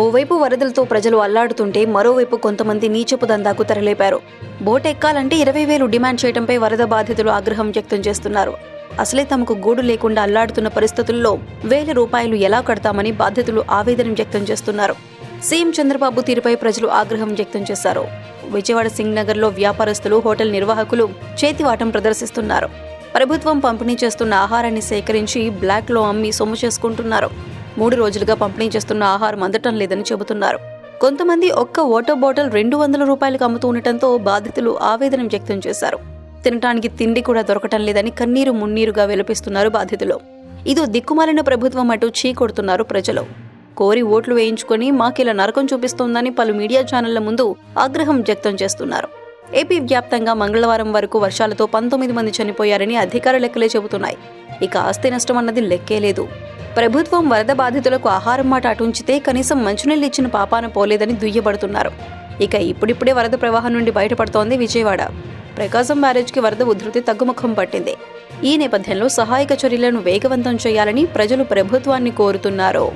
ఓవైపు వరదలతో ప్రజలు అల్లాడుతుంటే మరోవైపు కొంతమంది నీచపు దందాకు తెరలేపారు. బోట్ ఎక్కాలంటే ఇరవై వేలు డిమాండ్ చేయడంపై వరద బాధితులు ఆగ్రహం వ్యక్తం చేస్తున్నారు. అసలే తమకు గూడు లేకుండా అల్లాడుతున్న పరిస్థితుల్లో వేల రూపాయలు ఎలా కడతామని బాధితులు ఆవేదన వ్యక్తం చేస్తున్నారు. సీఎం చంద్రబాబు తీరుపై ప్రజలు ఆగ్రహం వ్యక్తం చేశారు. విజయవాడ సింగ్ నగర్లో వ్యాపారస్తులు హోటల్ నిర్వాహకులు చేతివాటం ప్రదర్శిస్తున్నారు. ప్రభుత్వం పంపిణీ చేస్తున్న ఆహారాన్ని సేకరించి బ్లాక్లో అమ్మి సొమ్ము చేసుకుంటున్నారు. మూడు రోజులుగా పంపిణీ చేస్తున్న ఆహారం అందటం లేదని చెబుతున్నారు. కొంతమంది ఒక్క వాటర్ బాటిల్ రెండు వందల రూపాయలకు అమ్ముతూ ఉండటంతో బాధితులు ఆవేదన వ్యక్తం చేశారు. తినటానికి తిండి కూడా దొరకటం లేదని కన్నీరు మున్నీరుగా విలపిస్తున్నారు బాధితులు. ఇదో దిక్కుమాలిన ప్రభుత్వం అటు చీ కొడుతున్నారు ప్రజలు. కోరి ఓట్లు వేయించుకొని మాకిలా నరకం చూపిస్తోందని పలు మీడియా ఛానళ్ళ ముందు ఆగ్రహం వ్యక్తం చేస్తున్నారు. ఏపీ వ్యాప్తంగా మంగళవారం వరకు వర్షాలతో పంతొమ్మిది మంది చనిపోయారని అధికార లెక్కలే చెబుతున్నాయి. ఇక ఆస్తి నష్టం అన్నది లెక్కే లేదు. ప్రభుత్వం వరద బాధితులకు ఆహారం మాట అటుంచితే కనీసం మంచినీళ్ళు ఇచ్చిన పాపాన పోలేదని దుయ్యబడుతున్నారు. ఇక ఇప్పుడిప్పుడే వరద ప్రవాహం నుండి బయటపడుతోంది విజయవాడ. ప్రకాశం బ్యారేజ్కి వరద ఉధృతి తగ్గుముఖం పట్టింది. ఈ నేపథ్యంలో సహాయక చర్యలను వేగవంతం చేయాలని ప్రజలు ప్రభుత్వాన్ని కోరుతున్నారు.